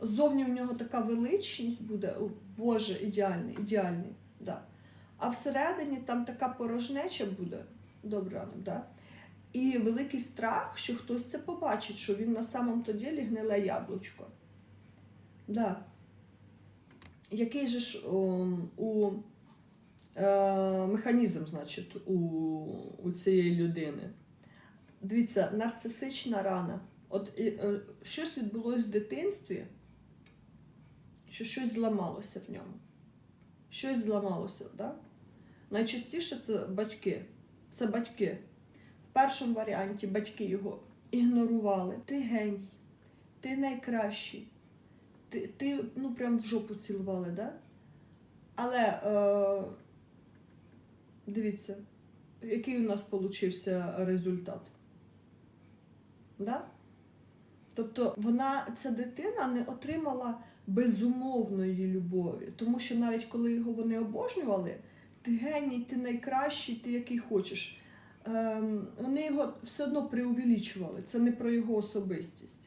Зовні в нього така величність буде, о, Боже, ідеальний, ідеальний. Да. А всередині там така порожнеча буде, добре да? і великий страх, що хтось це побачить, що він на самом то ділі гниле яблучко. Да. Який же ж о, у е, механізм, значить, у, у цієї людини? Дивіться, нарцисична рана. От е, щось відбулося в дитинстві, що щось зламалося в ньому. Щось зламалося, да? Найчастіше це батьки. Це батьки. В першому варіанті батьки його ігнорували. Ти геній, ти найкращий. Ти, ти ну прям в жопу цілували, да? Але е, дивіться, який у нас получився результат. Да? Тобто вона, ця дитина не отримала безумовної любові, тому що навіть коли його вони обожнювали, ти геній, ти найкращий, ти який хочеш. Ем, вони його все одно преувеличували. Це не про його особистість.